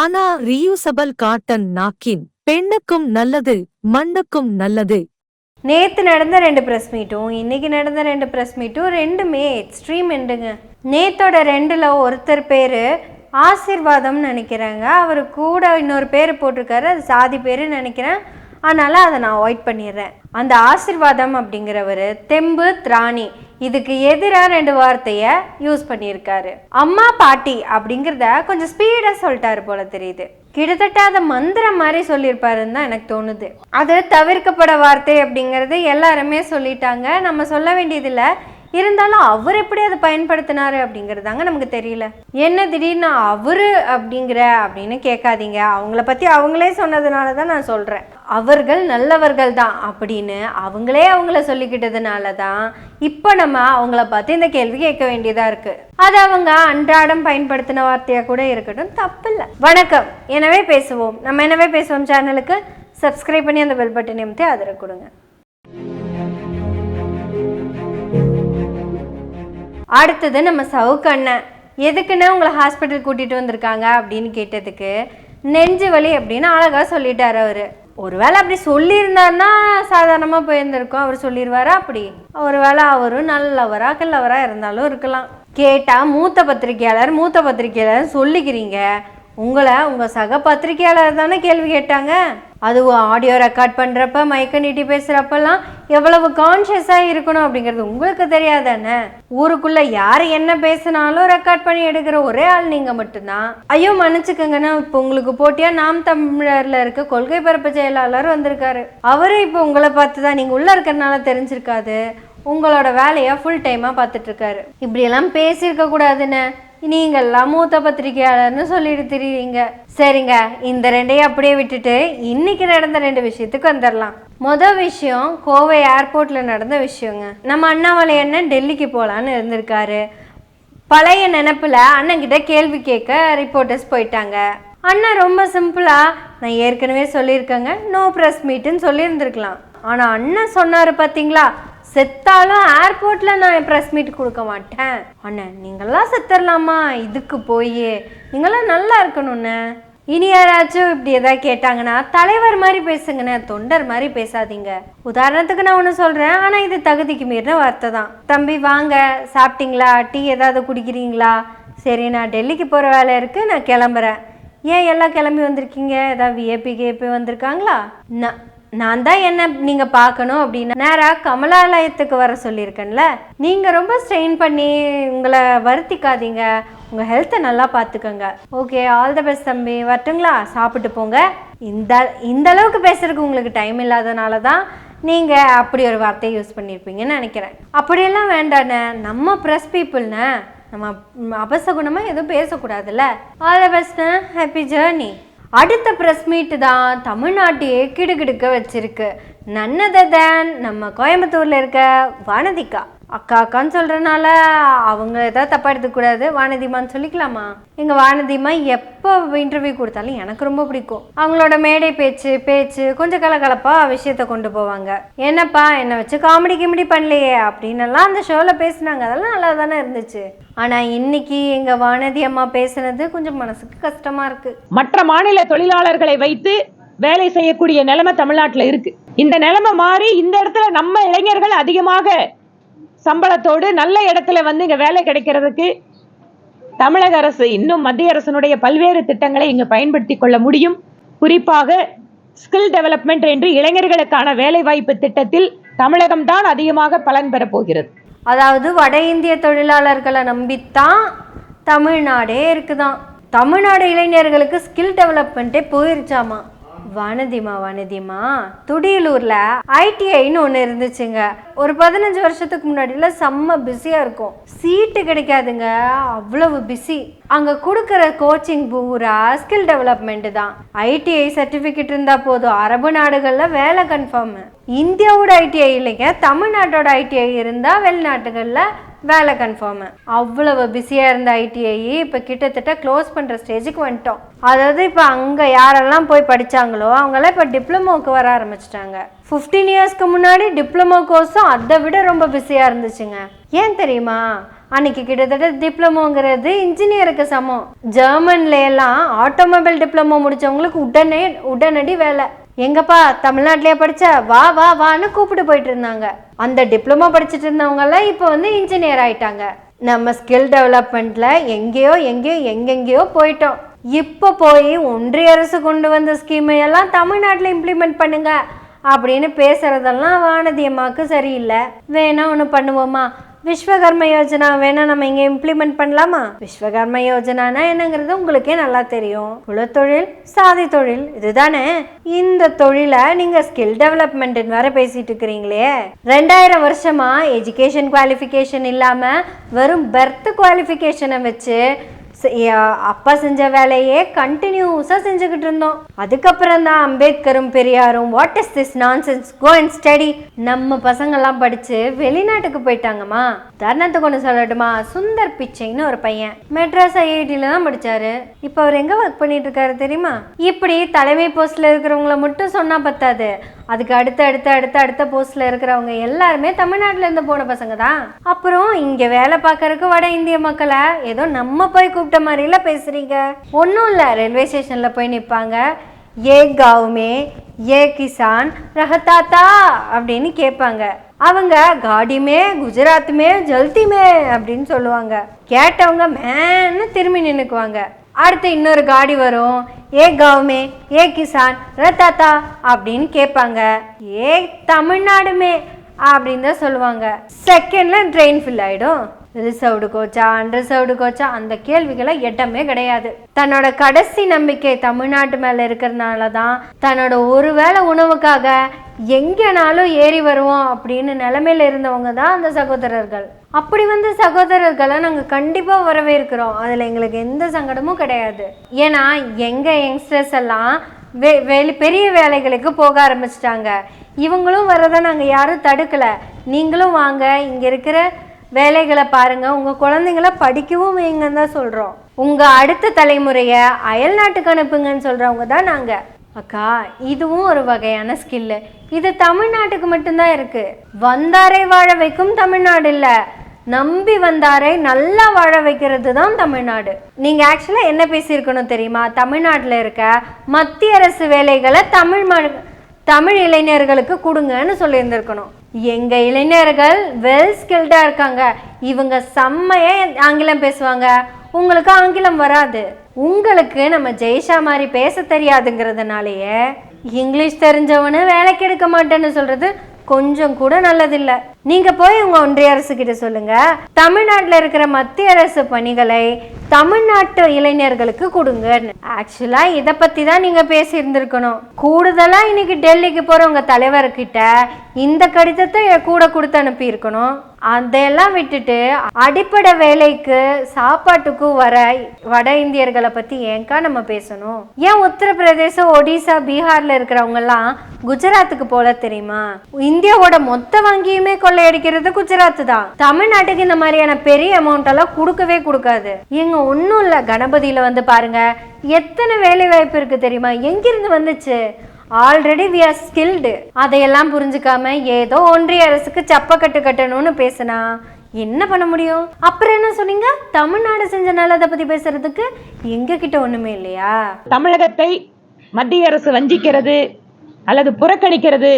ஆனா reusable cotton நாக்கின் பெண்ணுக்கும் நல்லது மண்ணுக்கும் நல்லது. நேற்று நடந்த ரெண்டு ப்ரெஸ் மீட்டும் இன்னைக்கு நடந்த ரெண்டு ப்ரெஸ் மீட்டும் ரெண்டுமே எக்ஸ்ட்ரீம் எண்டுங்க நேத்தோட ரெண்டில் ஒருத்தர் பேர் ஆசிர்வாதம்னு நினைக்கிறேங்க. அவர் கூட இன்னொரு பேர் போட்டிருக்காரு. அது சாதி பேர் நினைக்கிறேன். அதனால் அதை நான் அவாய்ட் பண்ணிடுறேன். அந்த ஆசிர்வாதம் அப்படிங்கிறவர் தெம்பு திராணி. இதுக்கு எதிராக ரெண்டு வார்த்தையை யூஸ் பண்ணியிருக்காரு. அம்மா பாட்டி அப்படிங்கிறத கொஞ்சம் ஸ்பீடாக சொல்லிட்டாரு போல தெரியுது. கிட்டத்தட்ட அதை மந்திரம் மாதிரி சொல்லியிருப்பாருன்னு தான் எனக்கு தோணுது. அது தவிர்க்கப்பட வார்த்தை அப்படிங்கிறது எல்லாருமே சொல்லிட்டாங்க. நம்ம சொல்ல வேண்டியதில்லை. இருந்தாலும் அவர் எப்படி அதை பயன்படுத்தினாரு அப்படிங்கிறதாங்க நமக்கு தெரியல. என்ன திடீர்னு அவர் அப்படிங்கிற அப்படின்னு கேட்காதீங்க. அவங்கள பற்றி அவங்களே சொன்னதுனால தான் நான் சொல்கிறேன் அவர்கள் நல்லவர்கள் தான் அப்படின்னு அவங்களே அவங்கள சொல்லிக்கிட்டதுனால தான் இப்போ நம்ம அவங்கள பார்த்து இந்த கேள்வி கேட்க வேண்டியதாக இருக்குது அது அவங்க அன்றாடம் பயன்படுத்தின வார்த்தையாக கூட இருக்கட்டும் தப்பில்லை. வணக்கம். எனவே பேசுவோம். நம்ம எனவே பேசுவோம் சேனலுக்கு சப்ஸ்கிரைப் பண்ணி அந்த பெல் பட்டன் நிமித்தி ஆதரவு கொடுங்க. அடுத்தது நம்ம சவுக்கு அண்ணன். எதுக்குன்னு உங்களை ஹாஸ்பிட்டல் கூட்டிகிட்டு வந்திருக்காங்க அப்படின்னு கேட்டதுக்கு நெஞ்சு வலி அப்படின்னு அழகாக சொல்லிட்டாரு அவர். ஒருவேளை அப்படி சொல்லியிருந்தாருன்னா சாதாரணமாக போயிருந்திருக்கோம். அவர் சொல்லிடுவாரா அப்படி? ஒருவேளை அவரும் நல்லவரா கல்லவரா இருந்தாலும் இருக்கலாம். கேட்டால் மூத்த பத்திரிக்கையாளர் மூத்த பத்திரிக்கையாளர் சொல்லிக்கிறீங்க. உங்களை உங்கள் சக பத்திரிக்கையாளர் தானே கேள்வி கேட்டாங்க? அதுவும் ஆடியோ ரெக்கார்ட் பண்ணுறப்ப மைக்கை நீட்டி பேசுகிறப்பெல்லாம் எவ்வளவு கான்ஷியஸாக இருக்கணும் அப்படிங்கிறது உங்களுக்கு தெரியாதானே? ஊருக்குள்ளே யார் என்ன பேசினாலும் ரெக்கார்ட் பண்ணி எடுக்கிற ஒரே ஆள் நீங்கள் மட்டும்தான். ஐயோ மன்னிச்சுக்கோங்கண்ணா. இப்போ உங்களுக்கு போட்டியாக நாம் தமிழரில் இருக்க கொள்கை பரப்பு செயலாளர் வந்திருக்காரு. அவரும் இப்போ உங்களை பார்த்து தான் நீங்கள் உள்ளே இருக்கிறனால தெரிஞ்சிருக்காது. உங்களோட வேலையை ஃபுல் டைமாக பார்த்துட்ருக்காரு இப்படியெல்லாம் பேசியிருக்க கூடாதுன்னு நீங்கள்லாம் மூத்த பத்திரிகையாளர்னு சொல்லிட்டு திரியுறீங்க சரிங்க இந்த ரெண்டையும் அப்படியே விட்டுட்டு இன்னைக்கு நடந்த ரெண்டு விஷயத்துக்கு வந்துடலாம் மொதல் விஷயம் கோவை ஏர்போர்ட்டில் நடந்த விஷயங்க. நம்ம அண்ணாமலை அண்ணன் டெல்லிக்கு போகலான்னு இருந்திருக்காரு. பழைய நினப்பில் அண்ணன்கிட்ட கேள்வி கேட்க ரிப்போர்ட்டர்ஸ் போயிட்டாங்க. அண்ணன் ரொம்ப சிம்பிளாக நான் ஏற்கனவே சொல்லியிருக்கேங்க நோ ப்ரெஸ் மீட்டுன்னு சொல்லியிருந்துருக்கலாம். ஆனால் அண்ணன் சொன்னார் பார்த்தீங்களா செத்தாலும் ஏர்போர்ட்டில் நான் ப்ரெஸ் மீட் கொடுக்க மாட்டேன். அண்ணன் நீங்களாம் செத்துடலாமா இதுக்கு போய். நீங்களாம் நல்லா இருக்கணும்ண்ணே. இனி யாராச்சும் இப்படி எதாவது கேட்டாங்கன்னா தலைவர் மாதிரி பேசுங்கண்ணே தொண்டர் மாதிரி பேசாதீங்க. உதாரணத்துக்கு நான் ஒன்று சொல்கிறேன் ஆனால் இது தகுதிக்கு மீறின வார்த்தை தான். தம்பி வாங்க. சாப்பிட்டீங்களா? டீ ஏதாவது குடிக்கிறீங்களா? சரி நான் டெல்லிக்கு போகிற வேலை இருக்குது நான் கிளம்புறேன். ஏன் எல்லாம் கிளம்பி வந்திருக்கீங்க? ஏதாவது விஏபி கேபி வந்திருக்காங்களா? நான் நான் தான் என்ன நீங்கள் பார்க்கணும் அப்படின்னா நேராக கமலாலயத்துக்கு வர சொல்லியிருக்கேன்ல. நீங்கள் ரொம்ப ஸ்ட்ரெயின் பண்ணி உங்களை வருத்திக்காதீங்க. உங்கள் ஹெல்த்தை நல்லா பார்த்துக்கோங்க. ஓகே ஆல் த பெஸ்ட் தம்பி. வரட்டுங்களா? சாப்பிட்டு போங்க. இந்த இந்த அளவுக்கு பேசுறதுக்கு உங்களுக்கு டைம் இல்லாதனால தான் நீங்கள் அப்படி ஒரு வார்த்தையை யூஸ் பண்ணியிருப்பீங்கன்னு நினைக்கிறேன். அப்படியெல்லாம் வேண்டாண்ணே. நம்ம ப்ரெஸ் பீப்புள்ண்ணே நம்ம அபசகுணமாக எதுவும் பேசக்கூடாதுல்ல. ஆல் த பெஸ்ட்ண்ணே ஹாப்பி ஜேர்னி அடுத்த ப்ரெஸ் மீட்டு தான் தமிழ்நாட்டையே கிடுகிடுக்க வச்சிருக்கு. நன்னதை தான் நம்ம கோயம்புத்தூரில் இருக்க வானதிக்கா. அக்கா அக்கான்னு சொல்கிறனால அவங்க எதாவது தப்பாக எடுத்துக்கூடாது வானதிமான்னு சொல்லிக்கலாமா? எங்கள் வானதிமா எப்போ இன்டர்வியூ கொடுத்தாலும் எனக்கு ரொம்ப பிடிக்கும். அவங்களோட மேடை பேச்சு பேச்சு கொஞ்சம் கலகலப்பாக விஷயத்த கொண்டு போவாங்க. என்னப்பா என்னை வச்சு காமெடி கிமெடி பண்ணலையே அப்படின்னெல்லாம் அந்த ஷோவில் பேசினாங்க. அதெல்லாம் நல்லா தானே இருந்துச்சு. ஆனால் இன்னைக்கு எங்கள் வானதி அம்மா பேசுனது கொஞ்சம் மனசுக்கு கஷ்டமாக இருக்குது மற்ற மாநில தொழிலாளர்களை வைத்து வேலை செய்யக்கூடிய நிலைமை தமிழ்நாட்டில் இருக்குது இந்த நிலைமை மாறி இந்த இடத்துல நம்ம இளைஞர்கள் அதிகமாக சம்பளத்தோடு நல்ல இடத்துல வந்து இங்கே வேலை கிடைக்கிறதுக்கு தமிழக அரசு இன்னும் மத்திய அரசினுடைய பல்வேறு திட்டங்களை இங்கு பயன்படுத்தி கொள்ள முடியும். குறிப்பாக ஸ்கில் டெவலப்மெண்ட் என்று இளைஞர்களுக்கான வேலைவாய்ப்பு திட்டத்தில் தமிழகம்தான் அதிகமாக பலன் பெறப்போகிறது அதாவது வட இந்திய தொழிலாளர்களை நம்பித்தான் தமிழ்நாடே இருக்குதான். தமிழ்நாடு இளைஞர்களுக்கு ஸ்கில் டெவலப்மெண்ட்டே போயிருச்சாமா? வானதிமா வானதிமா துடியலூரில் ஐடிஐன்னு ஒன்று இருந்துச்சுங்க. ஒரு பதினஞ்சு வருஷத்துக்கு முன்னாடிலாம் செம்ம பிஸியாக இருக்கும். சீட்டு கிடைக்காதுங்க. அவ்வளவு பிஸி அங்கே கொடுக்குற கோச்சிங் பூரா ஸ்கில் டெவலப்மெண்ட் தான். ஐடிஐ சர்டிஃபிகேட் இருந்தால் போதும். அரபு நாடுகளில் வேலை கன்ஃபார்ம் இந்தியாவோட ஐடிஐ இல்லைங்க. தமிழ்நாட்டோட ஐடிஐ இருந்தால் வெளிநாட்டுகளில் வேலை கன்ஃபார்ம் அவ்வளவு பிஸியாக இருந்த ஐடிஐ இப்போ கிட்டத்தட்ட க்ளோஸ் பண்ணுற ஸ்டேஜுக்கு வந்துட்டோம். அதாவது இப்போ அங்கே யாரெல்லாம் போய் படித்தாங்களோ அவங்கெல்லாம் இப்போ டிப்ளமோக்கு வர ஆரம்பிச்சிட்டாங்க. ஃபிஃப்டீன் இயர்ஸ்க்கு முன்னாடி டிப்ளமோ கோர்ஸும் அதை விட ரொம்ப பிஸியாக இருந்துச்சுங்க. ஏன் தெரியுமா? அன்னைக்கு கிட்டத்தட்ட டிப்ளமோங்கிறது இன்ஜினியருக்கு சமம். ஜெர்மன்ல எல்லாம் ஆட்டோமொபைல் டிப்ளமோ முடிச்சவங்களுக்கு உடனே உடனடி வேலை. எங்கப்பா தமிழ்நாட்டிலே படிச்ச வா வா வான்னு கூப்பிட்டு போயிட்டு இருந்தாங்க. அந்த டிப்ளமோ படிச்சுட்டு இருந்தவங்க எல்லாம் இப்போ வந்து இன்ஜினியர் ஆயிட்டாங்க. நம்ம ஸ்கில் டெவலப்மெண்ட்ல எங்கேயோ எங்கேயோ எங்கெங்கேயோ போயிட்டோம். இப்போ போய் ஒன்றிய அரசு கொண்டு வந்த ஸ்கீமை எல்லாம் தமிழ்நாட்டில் இம்ப்ளிமெண்ட் பண்ணுங்க. அப்படின்னு பேசுறதெல்லாம் வானதி அம்மாவுக்கு சரியில்லை. வேணா ஒன்று பண்ணுவோமா? விஸ்வகர்ம யோஜனா வேணா நம்ம இங்கே இம்ப்ளிமெண்ட் பண்ணலாமா? விஸ்வகர்ம யோஜனானா என்னங்கிறது உங்களுக்கே நல்லா தெரியும். குலத்தொழில் சாதி தொழில் இதுதானே? இந்த தொழிலை நீங்கள் ஸ்கில் டெவலப்மெண்ட் வேற பேசிட்டு இருக்கிறீங்களே. ரெண்டாயிரம் வருஷமா எஜுகேஷன் குவாலிஃபிகேஷன் இல்லாமல் வெறும் பெர்த் குவாலிஃபிகேஷனை வச்சு அப்பா செஞ்ச வேலையே கண்டினியூஸாக செஞ்சுக்கிட்டு இருந்தோம். அதுக்கப்புறம் தான் அம்பேத்கரும் பெரியாரும் what is this nonsense go and study நம்ம பசங்கெல்லாம் படித்து வெளிநாட்டுக்கு போயிட்டாங்கம்மா. உதாரணத்துக்கு ஒன்று சொல்லட்டுமா? சுந்தர் பிச்சைன்னு ஒரு பையன். மெட்ராஸ் ஐஐடியில் தான் படித்தாரு இப்போ அவர் எங்கே ஒர்க் பண்ணிட்டு இருக்காரு தெரியுமா? இப்படி தலைமை போஸ்ட்டில் இருக்கிறவங்கள மட்டும் சொன்னால் பத்தாது. அதுக்கு அடுத்த அடுத்த அடுத்த அடுத்த போஸ்ட்டில் இருக்கிறவங்க எல்லாருமே தமிழ்நாட்டிலேருந்து போன பசங்க தான் அப்புறம் இங்கே வேலை பார்க்கறதுக்கு வட இந்திய மக்களை? ஏதோ நம்ம போய் கூப்பிட்டு மாதிரில பேசுறீங்க? ஒன்றும் இல்லை. ரயில்வே ஸ்டேஷன்ல போய் நிற்பாங்க ஏ காவுமே ஏ கிசான் ரஹதாத்தா அப்படின்னு கேட்பாங்க. அவங்க காடிமே குஜராத்துமே ஜல்திமே அப்படின்னு சொல்லுவாங்க. கேட்டவங்க மேன்னு திரும்பி நின்னுக்குவாங்க. அடுத்து இன்னொரு காடி வரும். ஏ கவுமே ஏ கிசான் ரத்தாத்தா அப்படின்னு கேட்பாங்க. ஏ தமிழ்நாடுமே அப்படின்னு தான் சொல்லுவாங்க. செகண்ட்ல ட்ரெயின் ஃபில் ஆயிடும். ரிசர்வ்டு கோச்சா அன்ரிசர்வ்டு கோச்சா அந்த கேள்விகளை எட்டமே கிடையாது. தன்னோட கடைசி நம்பிக்கை தமிழ்நாட்டு மேல இருக்கிறதுனால தான் தன்னோட ஒருவேளை உணவுக்காக எங்கேனாலும் ஏறி வருவோம் அப்படின்னு நிலைமையில இருந்தவங்க தான் அந்த சகோதரர்கள். அப்படி வந்து சகோதரர்களை நாங்கள் கண்டிப்பாக வரவேற்கிறோம். அதில் எங்களுக்கு எந்த சங்கடமும் கிடையாது. ஏன்னா எங்கள் யங்ஸ்டர்ஸ் எல்லாம் வே வெளி பெரிய வேலைகளுக்கு போக ஆரம்பிச்சிட்டாங்க. இவங்களும் வரதை நாங்கள் யாரும் தடுக்கலை. நீங்களும் வாங்க. இங்கே இருக்கிற வேலைகளை பாருங்கள் உங்கள் குழந்தைங்கள படிக்கவும் வைங்கன்னு தான் சொல்கிறோம் உங்கள் அடுத்த தலைமுறையை அயல் நாட்டுக்கு அனுப்புங்கன்னு சொல்கிறவங்க தான் நாங்கள் அக்கா இதுவும் ஒரு வகையான ஸ்கில்லு இது தமிழ்நாட்டுக்கு மட்டும்தான் இருக்கு. வந்தாரை வாழ வைக்கும் தமிழ்நாடு இல்லை. நம்பி வந்தாரை நல்லா வாழ வைக்கிறது தான் தமிழ்நாடு. நீங்க ஆக்சுவலா என்ன பேசியிருக்கணும் தெரியுமா? தமிழ்நாட்டில் இருக்க மத்திய அரசு வேலைகளை தமிழ் ம தமிழ் இளைஞர்களுக்கு கொடுங்கன்னு சொல்லியிருந்திருக்கணும். எங்க இளைஞர்கள் வெல் ஸ்கில்டா இருக்காங்க. இவங்க செம்மையே ஆங்கிலம் பேசுவாங்க. உங்களுக்கு ஆங்கிலம் வராது. உங்களுக்கு நம்ம ஜெய்ஷா மாதிரி பேச தெரியாதுங்கிறதுனாலயே இங்கிலீஷ் தெரிஞ்சவனு வேலைக்கு எடுக்க மாட்டேன்னு சொல்றது கொஞ்சம் கூட நல்லதில்லை. நீங்க போய் உங்க ஒன்றிய அரசு கிட்ட சொல்லுங்க. தமிழ்நாட்டுல இருக்கிற மத்திய அரசு பணிகளை தமிழ்நாட்டு இளைஞர்களுக்கு கொடுங்கன்னு ஆக்சுவலா இத பத்தி தான் நீங்க பேசியிருந்துருக்கணும். கூடுதலா இன்னைக்கு டெல்லிக்கு போற உங்க தலைவர்கிட்ட இந்த கடிதத்தை கூட கொடுத்து அனுப்பி இருக்கணும் அதையெல்லாம் விட்டுட்டு அடிப்படை வேலைக்கு சாப்பாட்டுக்கும் வர வட இந்தியர்களை பத்தி ஏங்கா நம்ம பேசணும்? ஏன் உத்தரப்பிரதேசம் ஒடிசா பீகார்ல இருக்கிறவங்க எல்லாம் குஜராத்துக்கு போல தெரியுமா? இந்தியாவோட மொத்த வங்கியுமே கொள்ளையடிக்கிறது குஜராத் தான். தமிழ்நாட்டுக்கு இந்த மாதிரியான பெரிய அமௌண்ட் எல்லாம் கொடுக்கவே கொடுக்காது. எங்க ஒன்றும் இல்லை. கணபதியில வந்து பாருங்க எத்தனை வேலை வாய்ப்பு இருக்கு தெரியுமா? எங்கிருந்து வந்துச்சு? ஆல்ரெடி வி ஆர் ஸ்கில்டு அதையெல்லாம் புரிஞ்சுக்காம ஏதோ ஒன்றிய அரசுக்கு சப்பக்கட்டு கட்டணும்னு பேசினா என்ன பண்ண முடியும்? அப்புறம் என்ன சொன்னீங்க? தமிழ்நாடு செஞ்ச நல்லதை பத்தி பேசுறதுக்கு எங்க கிட்ட ஒண்ணுமே இல்லையா? தமிழகத்தை மத்திய அரசு வஞ்சிக்கிறது அல்லது புறக்கணிக்கிறது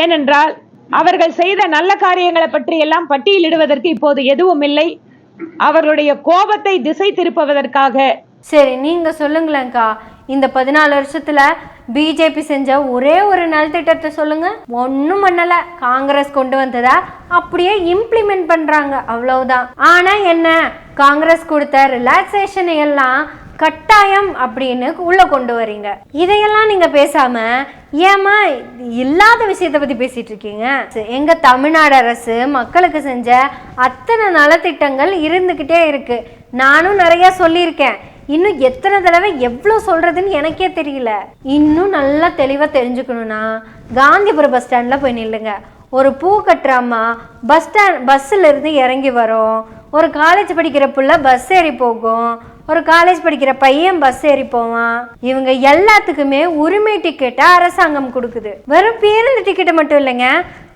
ஏனென்றால் அவர்கள் செய்த நல்ல காரியங்களை பற்றி எல்லாம் பட்டியலிடுவதற்கு இப்போது எதுவும் இல்லை. அவர்களுடைய கோபத்தை திசை திருப்புவதற்காக. சரி நீங்க சொல்லுங்களேன்க்கா. இந்த பதினாலு வருஷத்துல பிஜேபி செஞ்ச ஒரே ஒரு நலத்திட்டத்தை சொல்லுங்க. ஒன்றும் பண்ணல. காங்கிரஸ் கொண்டு வந்ததா அப்படியே இம்ப்ளிமெண்ட் பண்றாங்க. அவ்வளவுதான். ஆனா என்ன? காங்கிரஸ் கொடுத்த ரிலாக்ஸேஷனை எல்லாம் கட்டாயம் அப்படின்னு உள்ள கொண்டு வரீங்க. இதையெல்லாம் நீங்க பேசாம ஏமா இல்லாத விஷயத்தை பத்தி பேசிட்டு இருக்கீங்க? எங்க தமிழ்நாடு அரசு மக்களுக்கு செஞ்ச அத்தனை நலத்திட்டங்கள் இருந்துகிட்டே இருக்கு. நானும் நிறைய சொல்லியிருக்கேன். இன்னும் எத்தனை தடவை எவ்வளோ சொல்றதுன்னு எனக்கே தெரியல. இன்னும் நல்லா தெளிவாக தெரிஞ்சுக்கணும்னா காந்திபுரம் பஸ் ஸ்டாண்டில் போய் நில்லுங்க. ஒரு பூ கட்டுற அம்மா பஸ் ஸ்டாண்ட் பஸ்ஸில் இருந்து இறங்கி வரும். ஒரு காலேஜ் படிக்கிற புள்ள பஸ் ஏறி போகும். ஒரு காலேஜ் படிக்கிற பையன் பஸ் ஏறி போவான். இவங்க எல்லாத்துக்குமே உரிமை டிக்கெட்டை அரசாங்கம் கொடுக்குது. வெறும் பேருந்து டிக்கெட்டு மட்டும் இல்லைங்க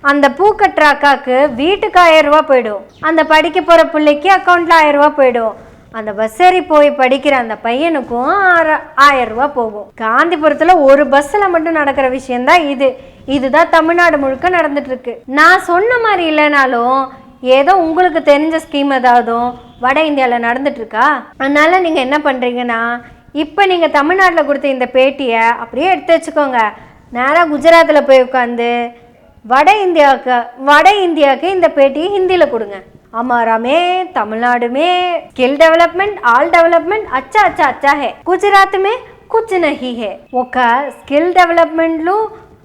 அந்த பூக்கட்டுற அக்காவுக்கு வீட்டுக்கு ஆயிரம் ரூபா போயிடும். அந்த படிக்க போகிற பிள்ளைக்கு அக்கௌண்ட்டில் ஆயிரம் ரூபா போயிடும். அந்த பஸ் ஏறி போய் படிக்கிற அந்த பையனுக்கும் ஆற- ஆயிரம் ரூபா போகும். காந்திபுரத்தில் ஒரு பஸ்ஸில் மட்டும் நடக்கிற விஷயம்தான் இது. இதுதான் தமிழ்நாடு முழுக்க நடந்துட்டு இருக்கு. நான் சொன்ன மாதிரி இல்லைனாலும் ஏதோ உங்களுக்கு தெரிஞ்ச ஸ்கீம் ஏதாவதும் வட இந்தியாவில் நடந்துட்டு இருக்கா அதனால நீங்கள் என்ன பண்ணுறீங்கன்னா இப்போ நீங்கள் தமிழ்நாட்டில் கொடுத்த இந்த பேட்டியை அப்படியே எடுத்து வச்சுக்கோங்க நேராக குஜராத்தில் போய் உட்காந்து வட இந்தியாவுக்கு வட இந்தியாவுக்கு இந்த பேட்டியை ஹிந்தியில் கொடுங்க हमारा में तमिलनाडु में स्किल डेवलपमेंट ऑल डेवलपमेंट अच्छा अच्छा अच्छा है गुजरात में कुछ नहीं है ఒక స్కిల్ డెవలప్మెంట్లు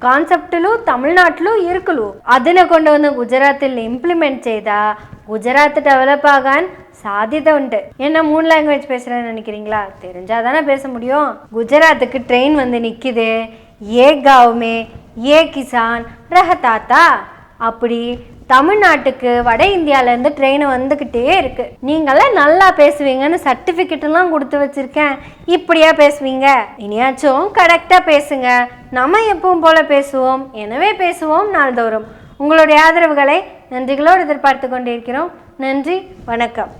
కాన్సెప్టులు తమిళనాడులో ఇరుకులు అదిన కొండవన్న గుజరాత్లో ఇంప్లిమెంట్ చేయదా குஜராத் டெவலப் ஆகான் சாத்தியதை உண்டு. என்ன மூணு லாங்குவேஜ் பேசுகிறேன்னு நினைக்கிறீங்களா? தெரிஞ்சால் தானே பேச முடியும். குஜராத்துக்கு ட்ரெயின் வந்து நிற்கிது ஏ காவுமே ஏ கிசான் ரஹ தாத்தா. அப்படி தமிழ்நாட்டுக்கு வட இந்தியாவிலேருந்து ட்ரெயின் வந்துக்கிட்டே இருக்கு. நீங்களாம் நல்லா பேசுவீங்கன்னு சர்டிஃபிகேட்டெல்லாம் கொடுத்து வச்சுருக்கேன். இப்படியா பேசுவீங்க? இனியாச்சும் கரெக்டாக பேசுங்க. நம்ம எப்பவும் போல பேசுவோம். எனவே பேசுவோம் நாள்தோறும். உங்களுடைய ஆதரவுகளை நன்றிகளோடு எதிர்பார்த்து கொண்டிருக்கிறோம். நன்றி வணக்கம்.